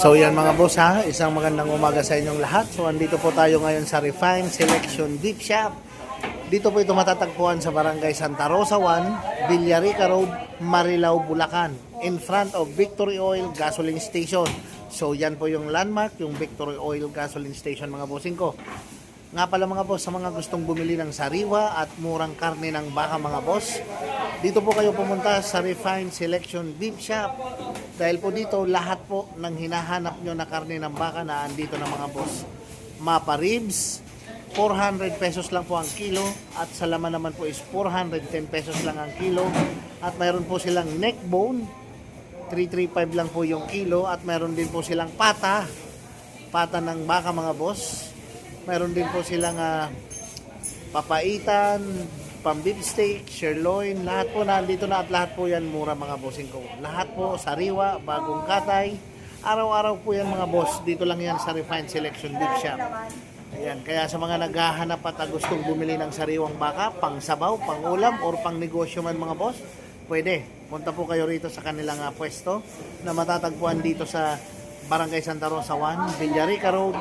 So yan mga boss ha, isang magandang umaga sa inyong lahat. So andito po tayo ngayon sa Refine Selection Beef Shop. Dito po ito matatagpuan sa Barangay Santa Rosa 1, Villarica Road, Marilao, Bulacan. In front of Victory Oil Gasoline Station. So yan po yung landmark, yung Victory Oil Gasoline Station mga bossing ko. Nga pala mga boss, sa mga gustong bumili ng sariwa at murang karne ng baka mga boss, dito po kayo pumunta sa Refined Selection Beef Shop. Dahil po dito, lahat po ng hinahanap nyo na karne ng baka na andito na mga boss. Mapa ribs, 400 pesos lang po ang kilo at sa laman naman po is 410 pesos lang ang kilo at mayroon po silang neck bone 335 lang po yung kilo at mayroon din po silang pata pata ng baka mga boss mayroon din po silang ah, papaitan pang beef steak, sirloin lahat po nandito na at lahat po yan mura mga bossing ko. Lahat po sariwa, bagong katay. Araw-araw po yan mga boss. Dito lang yan sa Refined Selection Beef Shop. Ayan, kaya sa mga naghahanap at gustong bumili ng sariwang baka, pang sabaw, pang ulam, or pang negosyo man mga boss, pwede. Punta po kayo rito sa kanilang ah, pwesto na matatagpuan dito sa Barangay Santa Rosa 1, Villarica Road,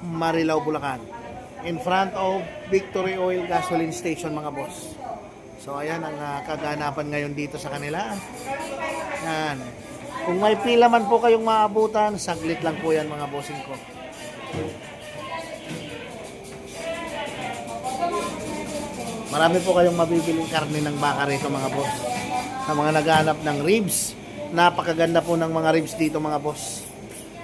Marilao, Bulacan. In front of Victory Oil Gasoline Station mga boss. So ayan ang ah, kaganapan ngayon dito sa kanila. Yan. Kung may pila man po kayong maabutan, saglit lang po yan mga bossing ko. Marami po kayong mabibiling karne ng baka rito mga boss. Sa mga naghahanap ng ribs, napakaganda po ng mga ribs dito mga boss.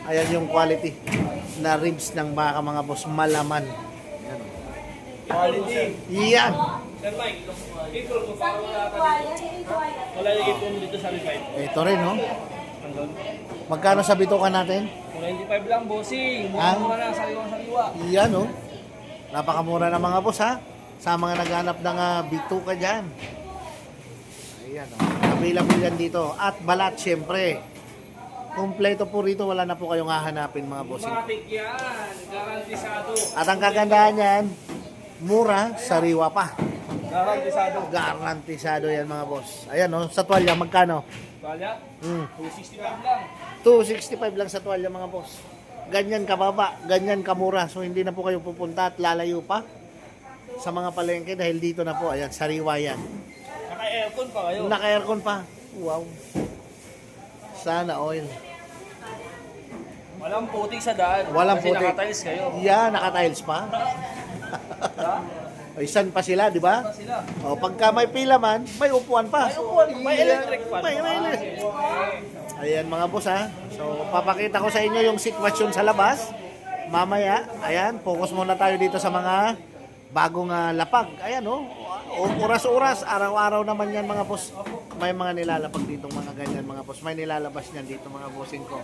Ayan yung quality na ribs ng baka mga boss, malaman. Yan. Quality. Yan. Sir Mike, intro mo para wala ka dito. Wala yung mo dito sa revive. Ito rin, no? Andun. Magkano sa bitukan natin? 25 lang, bossing. Ah? Mura na, sariwa-sariwa. Yan, no? Napakamura ng mga boss, ha? Sa mga naghanap ng uh, bituka dyan. Ayan, oh. Available yan dito. At balat, syempre. Kompleto po rito, wala na po kayong hahanapin mga bossing. Matik yan. Garantisado. At ang kagandahan niyan, mura, sariwa pa. Garantisado. Garantisado yan mga boss. Ayan oh, sa tuwalya, magkano? Kaya, Hmm. 265 lang. 265 lang sa tuwalya mga boss. Ganyan kababa, ganyan kamura. So hindi na po kayo pupunta at lalayo pa sa mga palengke dahil dito na po. Ayan, sariwa yan. Naka-aircon pa kayo. Naka-aircon pa. Wow. Sana oil. Walang putik sa daan. Walang kasi putik. nakatiles kayo. Yan, naka-tiles pa. Ha? O, isan pa sila, di ba? Sila. O, pagka may pila man, may upuan pa. May upuan, may electric fan. May, may electric. Ayan mga boss ha. So, papakita ko sa inyo yung sitwasyon sa labas. Mamaya, ayan, focus muna tayo dito sa mga bagong ah, lapag. Ayan oh, oras-oras, araw-araw naman yan mga boss. May mga nilalapag dito mga ganyan mga boss. May nilalabas niyan dito mga bossing ko.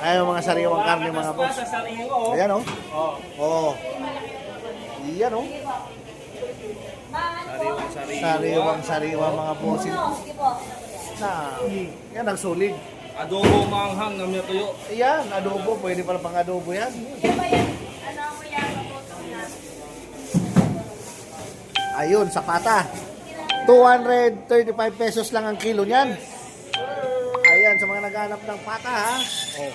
Ayan mga sariwang karne mga boss. Ko. Ayan oh. Oh. Oh. Iyan oh. Sariwang sariwa. Sariwang sariwa mga bossing. Na, yan ang sulig. Adobo manghang na may tuyo. Yan, adobo. Pwede pala pang adobo yan. Ayun, sa pata. 235 pesos lang ang kilo niyan. Ayan, sa mga naghanap ng pata ha. Oh.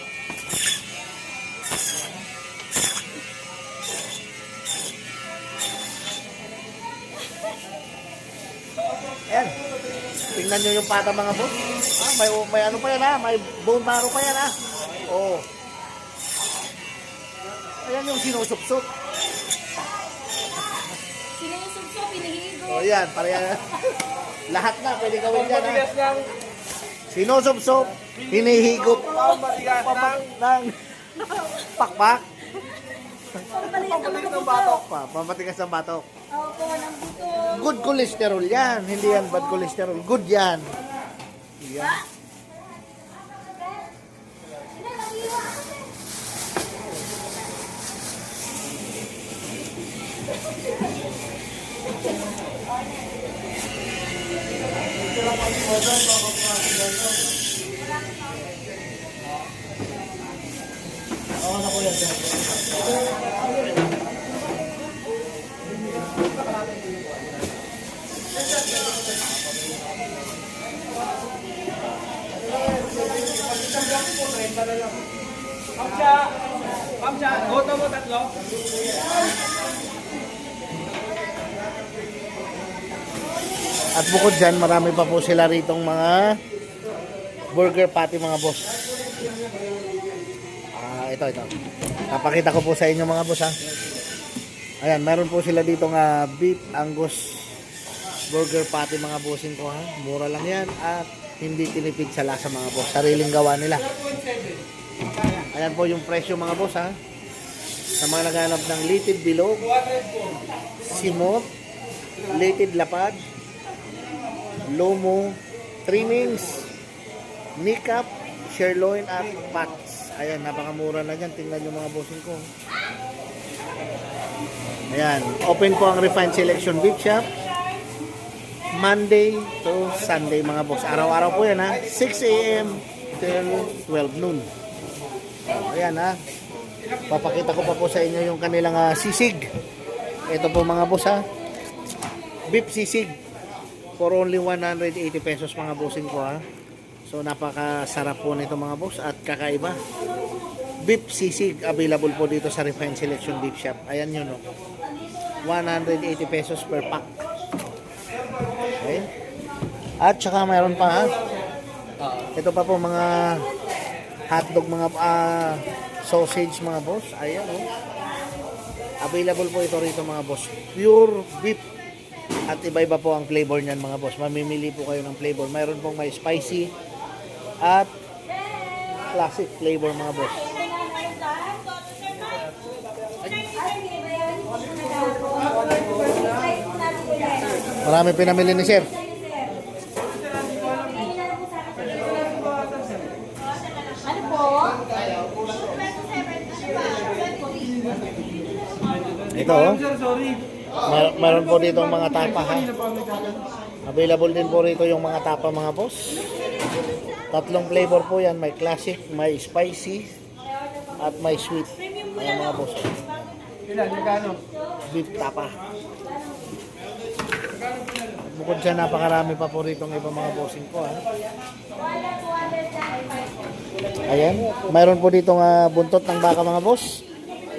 Ayan. Tingnan nyo yung pata mga boss. Ah, may, may ano pa yan ha. May bone marrow pa yan ha. Oh. Ayan yung sinusupsup. Yan. Pareha. Lahat na pwede gawin yan ha. Pagmatigas ng Sinusupsup, hinihigop, pagmatigas papak ng ng pakpak. Pampalit ng batok. Pa, pamatigas ng batok. Opo, ng buto. Good cholesterol yan. Hindi yan bad cholesterol. Good yan. Yan. Oo na po yan. Pamsya! Pamsya! Goto mo tatlo? At bukod dyan, marami pa po sila ritong mga burger patty mga boss. Ah, ito, ito. Papakita ko po sa inyo mga boss ha. Ayan, meron po sila dito nga beef angus burger patty mga bossing ko ha. Mura lang yan at hindi tinipid sa lasa mga boss. Sariling gawa nila. Ayan po yung presyo mga boss ha. Sa mga naghanap ng litid bilog, simot, litid lapad, lomo, trimmings, kneecap, sirloin at pats. Ayan, napakamura na dyan. Tingnan nyo mga bossing ko. Ayan, open po ang refined selection beef shop. Monday to Sunday mga boss. Araw-araw po yan ha. 6 a.m. till 12 noon. Ayan ha. Papakita ko pa po sa inyo yung kanilang ah, sisig. Ito po mga boss ha. Beef sisig for only 180 pesos mga bossing ko ha. So napakasarap po nito mga boss at kakaiba. Beef sisig available po dito sa Refined Selection Beef Shop. Ayan yun no. 180 pesos per pack. Okay. At saka mayroon pa ha. Ito pa po mga hotdog mga ah, sausage mga boss. Ayan oh. Available po ito rito mga boss. Pure beef at iba-iba po ang flavor niyan mga boss. Mamimili po kayo ng flavor. Mayroon pong may spicy at classic flavor mga boss. Marami pinamili ni Sir. Ito oh. Mer- meron po dito mga tapa ha. Available din po rito yung mga tapa mga boss. Tatlong flavor po yan. May classic, may spicy, at may sweet. Ayan mga boss. Ilan? Magkano? Beef tapa. Bukod sa napakarami pa po rito ng ibang mga bossing ko ha. Ayan. Mayroon po dito nga buntot ng baka mga boss.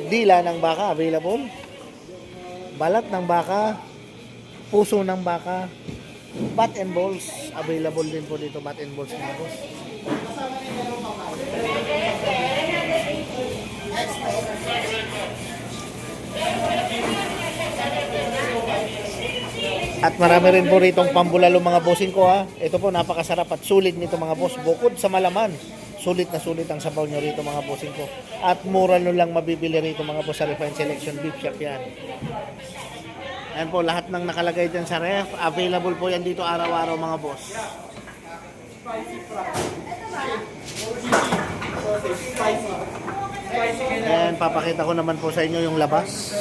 Dila ng baka available. Balat ng baka. Puso ng baka. Bat and balls. Available din po dito bat and balls mga boss. At marami rin po ritong pambulalo mga bossing ko ha. Ito po napakasarap at sulit nito mga boss. Bukod sa malaman, sulit na sulit ang sabaw nyo rito mga bossing ko. At mura nyo lang mabibili rito mga boss sa Refined Selection Beef Shop yan. Ayan po, lahat ng nakalagay dyan sa ref. Available po yan dito araw-araw mga boss. Ayan, papakita ko naman po sa inyo yung labas.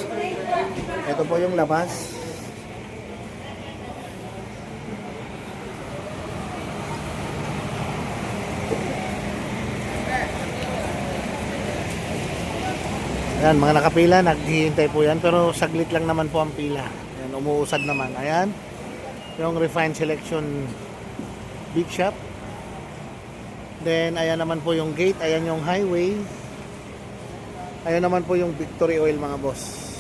Ito po yung labas. Ayan, mga nakapila, naghihintay po yan. Pero saglit lang naman po ang pila. Ayan, umuusad naman. Ayan, yung refined selection beef shop. Then, ayan naman po yung gate. Ayan yung highway. Ayan naman po yung Victory Oil mga boss.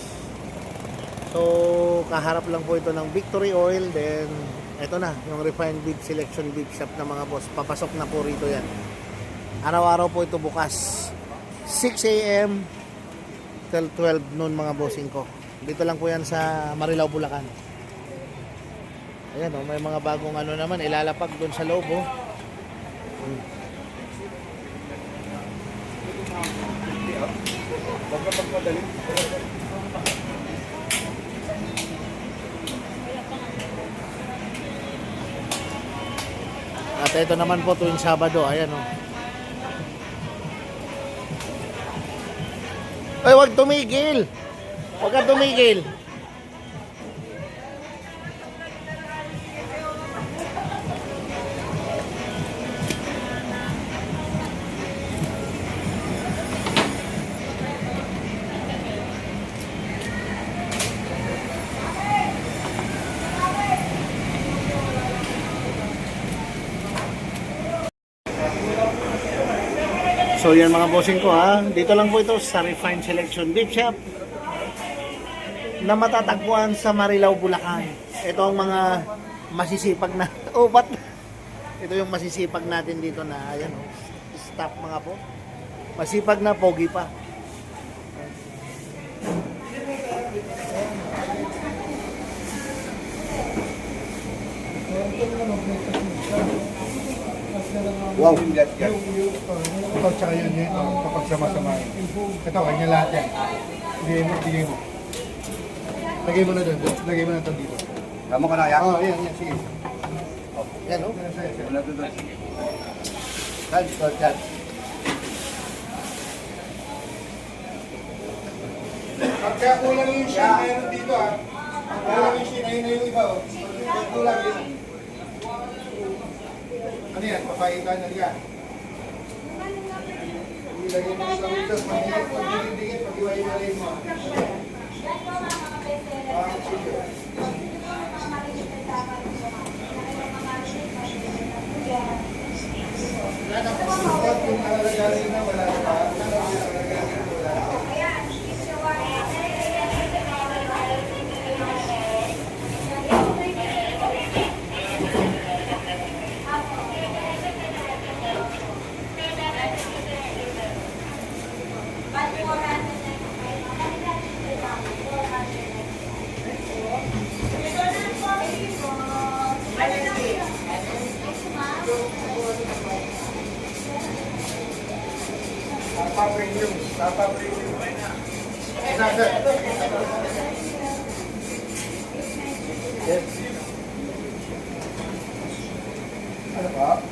So, kaharap lang po ito ng Victory Oil. Then, eto na, yung refined beef selection beef shop na mga boss. Papasok na po rito yan. Araw-araw po ito bukas. 6 a.m. till 12 noon mga bossing ko. Dito lang po yan sa Marilao, Bulacan. Ayan oh, may mga bagong ano naman, ilalapag doon sa loob oh. Hmm. At ito naman po tuwing Sabado, ayan oh. Ay, wag tumigil. Wag ka tumigil. So yan mga bossing ko ha. Dito lang po ito sa Refine Selection Beef Shop na matatagpuan sa Marilao, Bulacan. Ito ang mga masisipag na oh, ba't? Ito yung masisipag natin dito na ayan oh. Stop mga po. Masipag na pogi pa. Wow. Ito, tsaka yun yun, ang kapag sama-samahin. Ito, kanya lahat yan. Bigay mo, bigay mo. Lagay mo na doon, lagay mo na doon dito. Tama ka na, ya? Oo, oh, yan, yan, sige. Oh. Yan, sige. Wala doon doon. Tad, tad, tad. Pagka kulang yung siya, meron dito ah. Kulang yung siya, ayun na yung iba oh. Pag kulang yun. Ano yan, papaitan na yan. Ilagay mo sa dito, pag-dikit, pag-dikit, pag-iwalay mo. Ah, sige. Dapat yung nalalagarin Tapa premium. Tapa premium. Isa, sir. Yes. Ano ba?